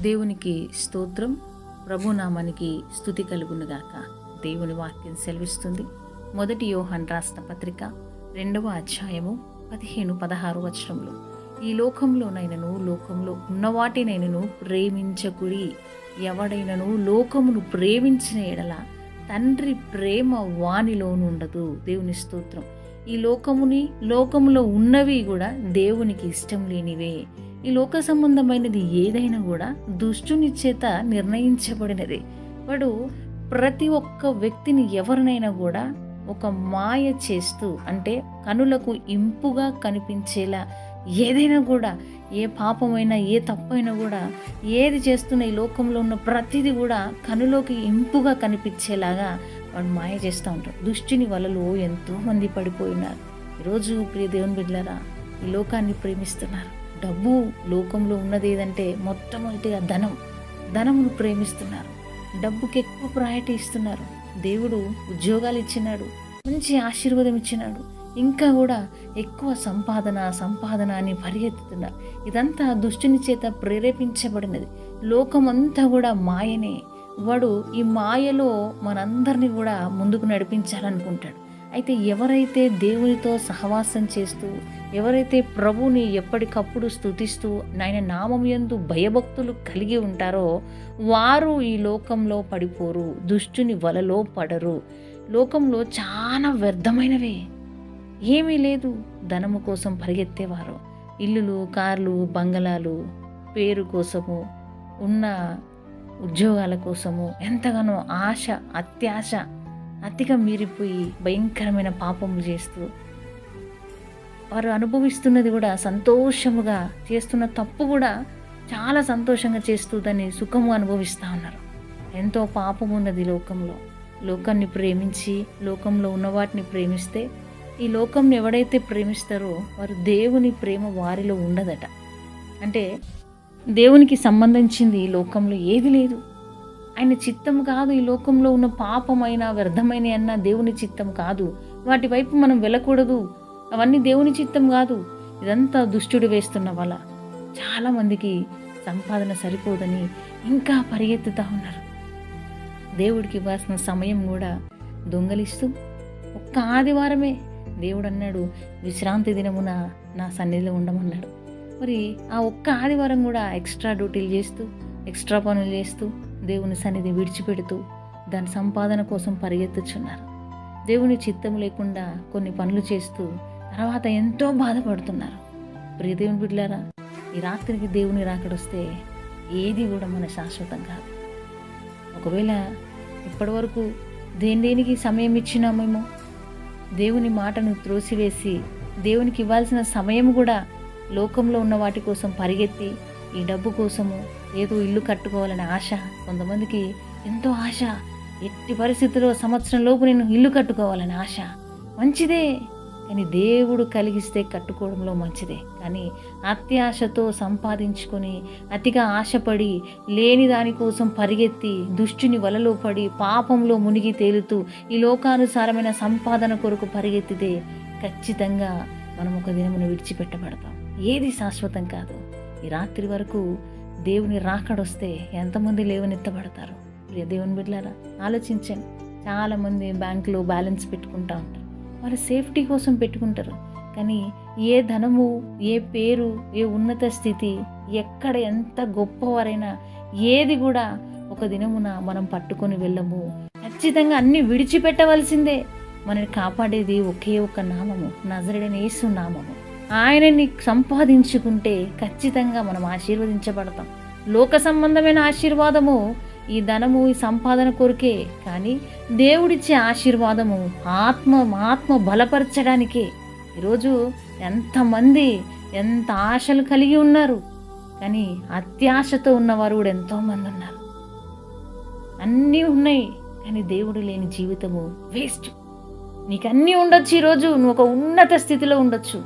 దేవునికి స్తోత్రం ప్రభునామానికి స్థుతి కలుగునుగాక. దేవుని వాక్యం సెలవిస్తుంది. మొదటి యోహన్ రాసిన పత్రిక రెండవ అధ్యాయము పదిహేను పదహారు వచనంలో ఈ లోకంలోనైనను లోకంలో ఉన్నవాటినైనను ప్రేమించకుడి. ఎవడైనను లోకమును ప్రేమించిన ఎడల తండ్రి ప్రేమ వానిలోనుండదు. దేవుని స్తోత్రం. ఈ లోకముని లోకములో ఉన్నవి కూడా దేవునికి ఇష్టం లేనివే. ఈ లోక సంబంధమైనది ఏదైనా కూడా దుష్టుని చేత నిర్ణయించబడినది. వాడు ప్రతి ఒక్క వ్యక్తిని ఎవరినైనా కూడా ఒక మాయ చేస్తూ అంటే కనులకు ఇంపుగా కనిపించేలా ఏదైనా కూడా ఏ పాపమైనా ఏ తప్పైనా కూడా ఏది చేస్తున్న ఈ లోకంలో ఉన్న ప్రతిదీ కూడా కనులోకి ఇంపుగా కనిపించేలాగా వాడు మాయ చేస్తూ ఉంటాడు. దుష్టిని వలలో ఎంతో మంది పడిపోయినారు. ఈరోజు ప్రియ దేవుని బిడ్డలారా ఈ లోకాన్ని ప్రేమిస్తున్నారు. డబ్బు లోకంలో ఉన్నది ఏదంటే మొట్టమొదటిగా ధనం. ధనమును ప్రేమిస్తున్నారు. డబ్బుకి ఎక్కువ ప్రయారిటీ ఇస్తున్నారు. దేవుడు ఉద్యోగాలు ఇచ్చినాడు. మంచి ఆశీర్వాదం ఇచ్చినాడు. ఇంకా కూడా ఎక్కువ సంపాదన సంపాదన అని పరిగెత్తుతున్నారు. ఇదంతా దుష్టుని చేత ప్రేరేపించబడినది. లోకమంతా కూడా మాయనే. వాడు ఈ మాయలో మనందరినీ కూడా ముందుకు నడిపించాలనుకుంటాడు. అయితే ఎవరైతే దేవునితో సహవాసం చేస్తూ ఎవరైతే ప్రభుని ఎప్పటికప్పుడు స్తుతిస్తూ ఆయన నామం ఎందు భయభక్తులు కలిగి ఉంటారో వారు ఈ లోకంలో పడిపోరు దుష్టుని వలలో పడరు. లోకంలో చాలా వ్యర్థమైనవే. ఏమీ లేదు ధనము కోసం పరిగెత్తేవారు. ఇల్లులు కార్లు బంగళాలు పేరు కోసము ఉన్న ఉద్యోగాల కోసము ఎంతగానో ఆశ అత్యాశ అతిగా మీరిపోయి భయంకరమైన పాపములు చేస్తూ వారు అనుభవిస్తున్నది కూడా సంతోషముగా చేస్తున్న తప్పు కూడా చాలా సంతోషంగా చేస్తూ దాన్ని సుఖము అనుభవిస్తూ ఉన్నారు. ఎంతో పాపం ఉన్నది లోకంలో. లోకాన్ని ప్రేమించి లోకంలో ఉన్న వాటిని ప్రేమిస్తే ఈ లోకంని ఎవడైతే ప్రేమిస్తారో వారు దేవుని ప్రేమ వారిలో ఉండదట. అంటే దేవునికి సంబంధించింది ఈ లోకంలో ఏది లేదు. ఆయన చిత్తం కాదు ఈ లోకంలో ఉన్న పాపమైన వ్యర్థమైన అన్న దేవుని చిత్తం కాదు. వాటి వైపు మనం వెళ్ళకూడదు. అవన్నీ దేవుని చిత్తం కాదు. ఇదంతా దుష్టుడు వేస్తున్న వల. చాలామందికి సంపాదన సరిపోదని ఇంకా పరిగెత్తుతూ ఉన్నారు. దేవుడికి ఇవ్వాల్సిన సమయం కూడా దొంగలిస్తూ ఒక్క ఆదివారమే దేవుడు అన్నాడు విశ్రాంతి దినమున నా సన్నిధిలో ఉండమన్నాడు. మరి ఆ ఒక్క ఆదివారం కూడా ఎక్స్ట్రా డ్యూటీలు చేస్తూ ఎక్స్ట్రా పనులు చేస్తూ దేవుని సన్నిధి విడిచిపెడుతూ దాని సంపాదన కోసం పరిగెత్తుచున్నారు. దేవుని చిత్తం లేకుండా కొన్ని పనులు చేస్తూ తర్వాత ఎంతో బాధపడుతున్నారు. ప్రియదేవుని బిడ్డలారా ఈ రాత్రికి దేవుని రాకడొస్తే ఏది కూడా మన శాశ్వతం కాదు. ఒకవేళ ఇప్పటివరకు దేని దేనికి సమయం ఇచ్చినామేమో దేవుని మాటను త్రోసివేసి దేవునికి ఇవ్వాల్సిన సమయం కూడా లోకంలో ఉన్న వాటి కోసం పరిగెత్తి ఈ డబ్బు కోసము ఏదో ఇల్లు కట్టుకోవాలనే ఆశ కొంతమందికి ఎంతో ఆశ ఎట్టి పరిస్థితుల్లో సంవత్సరం లోపు నేను ఇల్లు కట్టుకోవాలని ఆశ. మంచిదే. కానీ దేవుడు కలిగిస్తే కట్టుకోవడంలో మంచిదే. కానీ అత్యాశతో సంపాదించుకొని అతిగా ఆశపడి లేని దానికోసం పరిగెత్తి దుష్టుని వలలో పడి పాపంలో మునిగి తేలుతూ ఈ లోకానుసారమైన సంపాదన కొరకు పరిగెత్తితే ఖచ్చితంగా మనం ఒక దినమును విడిచిపెట్టబడతాం. ఏది శాశ్వతం కాదు. ఈ రాత్రి వరకు దేవుని రాకడొస్తే ఎంతమంది లేవనెత్తబడతారు? ప్రియ దేవుని బిడ్డలారా ఆలోచించండి. చాలామంది బ్యాంకులో బ్యాలెన్స్ పెట్టుకుంటా ఉంటారు. వారు సేఫ్టీ కోసం పెట్టుకుంటారు. కానీ ఏ ధనము ఏ పేరు ఏ ఉన్నత స్థితి ఎక్కడ ఎంత గొప్పవారైనా ఏది కూడా ఒక దినమున మనం పట్టుకొని వెళ్ళము. ఖచ్చితంగా అన్ని విడిచిపెట్టవలసిందే. మనని కాపాడేది ఒకే ఒక నామము నజరడని యేసు నామము. ఆయనని సంపాదించుకుంటే ఖచ్చితంగా మనం ఆశీర్వదించబడతాం. లోక సంబంధమైన ఆశీర్వాదము ఈ ధనము ఈ సంపాదన కొరికే. కానీ దేవుడిచ్చే ఆశీర్వాదము ఆత్మ ఆత్మ బలపరచడానికే. ఈరోజు ఎంతమంది ఎంత ఆశలు కలిగి ఉన్నారు. కానీ అత్యాశతో ఉన్నవారు కూడా ఎంతోమంది ఉన్నారు. అన్నీ ఉన్నాయి కానీ దేవుడు లేని జీవితము వేస్ట్. నీకు అన్నీ ఉండొచ్చు ఈరోజు. నువ్వు ఒక ఉన్నత స్థితిలో ఉండొచ్చు.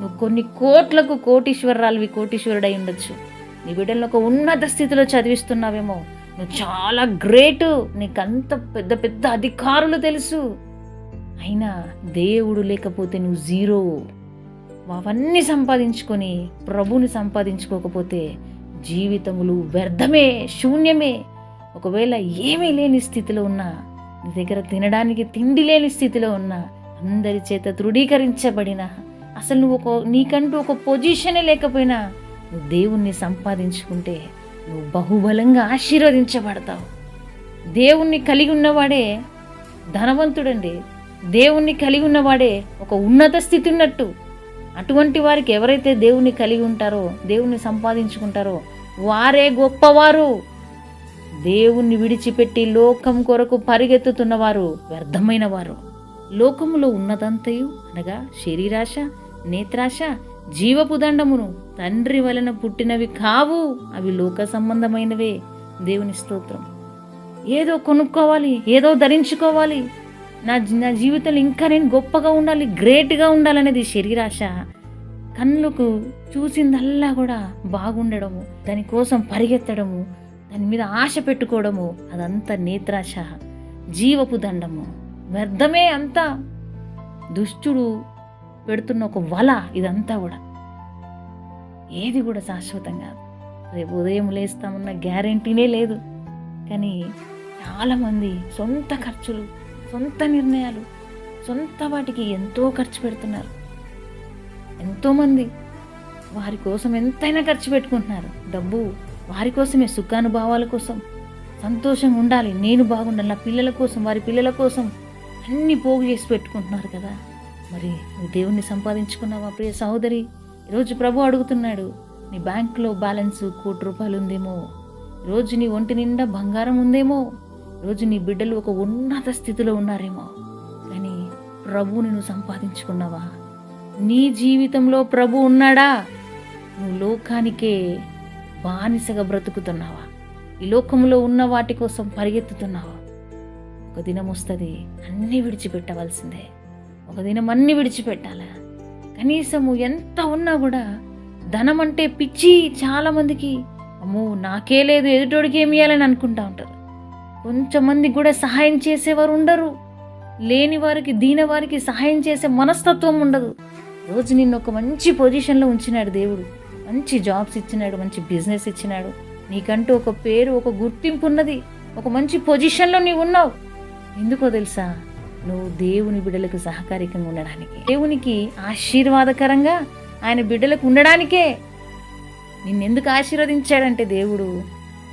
నువ్వు కొన్ని కోట్లకు కోటీశ్వరరాలువి కోటీశ్వరుడై ఉండొచ్చు. నీ బిడ్డలను ఒక ఉన్నత స్థితిలో చదివిస్తున్నావేమో. నువ్వు చాలా గ్రేటు. నీకంత పెద్ద పెద్ద అధికారులు తెలుసు. అయినా దేవుడు లేకపోతే నువ్వు జీరో. అవన్నీ సంపాదించుకొని ప్రభుని సంపాదించుకోకపోతే జీవితములు వ్యర్థమే శూన్యమే. ఒకవేళ ఏమీ లేని స్థితిలో ఉన్నా నీ దగ్గర తినడానికి తిండి లేని స్థితిలో ఉన్నా అందరి చేత దృఢీకరించబడిన అసలు నువ్వు ఒక నీకంటూ ఒక పొజిషనే లేకపోయినా నువ్వు దేవుణ్ణి సంపాదించుకుంటే నువ్వు బహుబలంగా ఆశీర్వదించబడతావు. దేవుణ్ణి కలిగి ఉన్నవాడే ధనవంతుడండి. దేవుణ్ణి కలిగి ఉన్నవాడే ఒక ఉన్నత స్థితి ఉన్నట్టు. అటువంటి వారికి ఎవరైతే దేవుణ్ణి కలిగి ఉంటారో దేవుణ్ణి సంపాదించుకుంటారో వారే గొప్పవారు. దేవుణ్ణి విడిచిపెట్టి లోకం కొరకు పరిగెత్తుతున్నవారు వ్యర్థమైన వారు లోకములో ఉన్నదంతయు అనగా శరీరాశ నేత్రాశ జీవపుదండమును తండ్రి వలన పుట్టినవి కావు అవి లోక సంబంధమైనవే. దేవుని స్తోత్రం. ఏదో కొనుక్కోవాలి ఏదో ధరించుకోవాలి. నా నా జీవితంలో ఇంకా నేను గొప్పగా ఉండాలి గ్రేట్గా ఉండాలనేది శరీరాశ. కన్నులకు చూసిందల్లా కూడా బాగుండడము దానికోసం పరిగెత్తడము దాని మీద ఆశ పెట్టుకోవడము అదంతా నేత్రాశ జీవపు దండము. వ్యర్థమే అంతా. దుష్టుడు పెడుతున్న ఒక వల ఇదంతా కూడా. ఏది కూడా శాశ్వతం కాదు. రేపు ఉదయం లేస్తామన్న గ్యారంటీనే లేదు. కానీ చాలామంది సొంత ఖర్చులు సొంత నిర్ణయాలు సొంత వాటికి ఎంతో ఖర్చు పెడుతున్నారు. ఎంతోమంది వారి కోసం ఎంతైనా ఖర్చు పెట్టుకుంటున్నారు. డబ్బు వారి కోసమే సుఖానుభావాల కోసం. సంతోషంగా ఉండాలి. నేను బాగుండాలి. నా పిల్లల కోసం వారి పిల్లల కోసం అన్ని పోగు చేసి పెట్టుకుంటున్నారు కదా. మరి నువ్వు దేవుణ్ణి సంపాదించుకున్నావా ప్రియ సహోదరి? ఈరోజు ప్రభు అడుగుతున్నాడు నీ బ్యాంకులో బ్యాలెన్స్ కోటి రూపాయలు ఉందేమో రోజు నీ ఒంటి నిండా బంగారం ఉందేమో? రోజు నీ బిడ్డలు ఒక ఉన్నత స్థితిలో ఉన్నారేమో? కానీ ప్రభువుని నువ్వు సంపాదించుకున్నావా? నీ జీవితంలో ప్రభు ఉన్నాడా? నువ్వు లోకానికే బానిసగా బ్రతుకుతున్నావా? ఈ లోకంలో ఉన్న వాటి కోసం పరిగెత్తుతున్నావా? ఒక దినం వస్తుంది అన్నీ విడిచిపెట్టవలసిందే. ఒక దినం అన్నీ విడిచిపెట్టాలా? కనీసము ఎంత ఉన్నా కూడా ధనం అంటే పిచ్చి చాలామందికి అమ్మో నాకే లేదు ఎదుటోడికి ఏమి ఇవ్వాలని అనుకుంటా ఉంటారు కొంచెం మందికి కూడా సహాయం చేసేవారు ఉండరు. లేని వారికి దీన వారికి సహాయం చేసే మనస్తత్వం ఉండదు. రోజు నిన్ను ఒక మంచి పొజిషన్లో ఉంచినాడు దేవుడు. మంచి జాబ్స్ ఇచ్చినాడు మంచి బిజినెస్ ఇచ్చినాడు. నీకంటూ ఒక పేరు ఒక గుర్తింపు ఉన్నది. ఒక మంచి పొజిషన్లో నీవు ఉన్నావు ఎందుకో తెలుసా? నువ్వు దేవుని బిడ్డలకు సహకారికంగా ఉండడానికి. దేవునికి ఆశీర్వాదకరంగా ఆయన బిడ్డలకు ఉండడానికే నిన్నెందుకు ఆశీర్వదించాడంటే దేవుడు?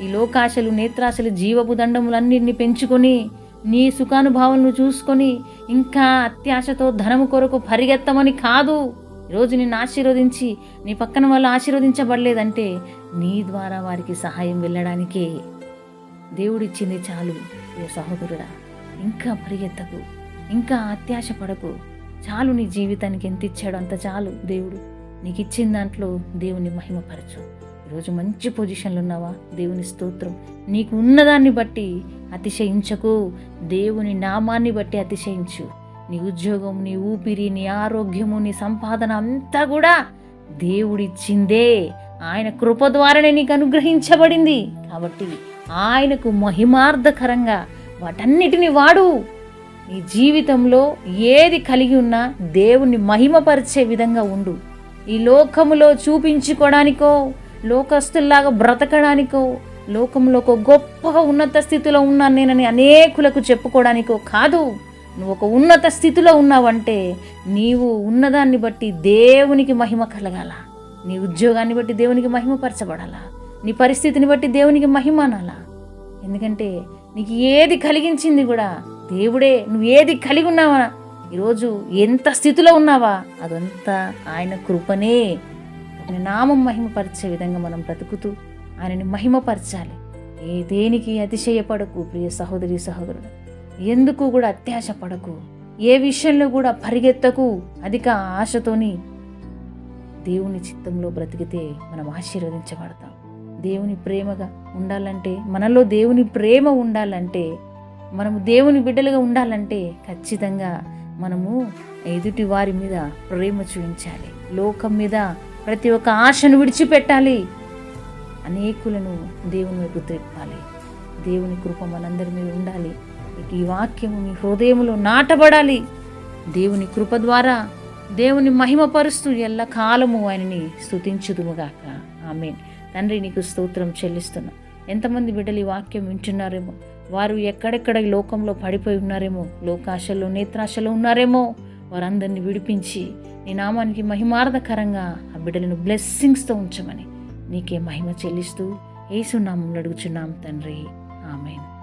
ఈ లోకాశలు నేత్రాశలు జీవపు దండములన్నింటినీ పెంచుకొని నీ సుఖానుభావాలను చూసుకొని ఇంకా అత్యాశతో ధనము కొరకు పరిగెత్తమని కాదు. ఈరోజు నిన్ను ఆశీర్వదించి నీ పక్కన వాళ్ళు ఆశీర్వదించబడలేదంటే నీ ద్వారా వారికి సహాయం వెళ్ళడానికే. దేవుడిచ్చింది చాలు సహోదరుడా. ఇంకా పరిగెత్తకు. ఇంకా అత్యాశ పడకు. చాలు నీ జీవితానికి ఎంత ఇచ్చాడో అంత చాలు దేవుడు. నీకు ఇచ్చిన దాంట్లో దేవుని మహిమపరచు. ఈరోజు మంచి పొజిషన్లో ఉన్నావా? దేవుని స్తోత్రం. నీకు ఉన్నదాన్ని బట్టి అతిశయించకు. దేవుని నామాన్ని బట్టి అతిశయించు. నీ ఉద్యోగం నీ ఊపిరి నీ ఆరోగ్యము నీ సంపాదన అంతా కూడా దేవుడిచ్చిందే. ఆయన కృప ద్వారానే నీకు అనుగ్రహించబడింది కాబట్టి ఆయనకు మహిమార్థకరంగా వాటన్నిటిని వాడు. నీ జీవితంలో ఏది కలిగి ఉన్నా దేవుణ్ణి మహిమపరిచే విధంగా ఉండు. ఈ లోకములో చూపించుకోవడానికో లోకస్తుల్లాగా బ్రతకడానికో లోకంలో ఒక గొప్పగా ఉన్నత స్థితిలో ఉన్నాను నేనని అనేకులకు చెప్పుకోవడానికో కాదు. నువ్వు ఒక ఉన్నత స్థితిలో ఉన్నావంటే నీవు ఉన్నదాన్ని బట్టి దేవునికి మహిమ కలగాల. నీ ఉద్యోగాన్ని బట్టి దేవునికి మహిమపరచబడాలా నీ పరిస్థితిని బట్టి దేవునికి మహిమ అనాలా. ఎందుకంటే నీకు ఏది కలిగించింది కూడా దేవుడే నువ్వు ఏది కలిగి ఉన్నావా? ఈరోజు ఎంత స్థితిలో ఉన్నావా? అదంతా ఆయన కృపనే. ఆయన నామం మహిమపరిచే విధంగా మనం బ్రతుకుతూ ఆయనని మహిమపరచాలి. ఏ దేనికి అతిశయపడకు ప్రియ సహోదరి సహోదరుడు. ఎందుకు కూడా అత్యాశ పడకు ఏ విషయంలో కూడా పరిగెత్తకు? అధిక ఆశతోని దేవుని చిత్తంలో బ్రతికితే మనం ఆశీర్వదించబడతాం. దేవుని ప్రేమగా ఉండాలంటే మనలో దేవుని ప్రేమ ఉండాలంటే మనము దేవుని బిడ్డలుగా ఉండాలంటే ఖచ్చితంగా మనము ఎదుటి వారి మీద ప్రేమ చూపించాలి. లోకం మీద ప్రతి ఒక్క ఆశను విడిచిపెట్టాలి. అనేకులను దేవుని వైపు త్రిప్పాలి దేవుని కృప మనందరి మీద ఉండాలి. ఈ వాక్యము మీ హృదయంలో నాటబడాలి. దేవుని కృప ద్వారా దేవుని మహిమపరుస్తూ ఎల్ల కాలము ఆయనని స్థుతించుదుముగాక ఆమె తండ్రి నీకు స్తోత్రం చెల్లిస్తున్నాను ఎంతమంది బిడ్డలు ఈ వాక్యం వింటున్నారేమో? వారు ఎక్కడెక్కడ ఈ లోకంలో పడిపోయి ఉన్నారేమో? లోకాశలో నేత్రాశలో ఉన్నారేమో? వారందరినీ విడిపించి నీ నామానికి మహిమార్థకరంగా ఆ బిడ్డలను బ్లెస్సింగ్స్తో ఉంచమని నీకే మహిమ చెల్లిస్తూ ఏసునామంలో అడుగుచున్నాం తండ్రి. ఆమెను.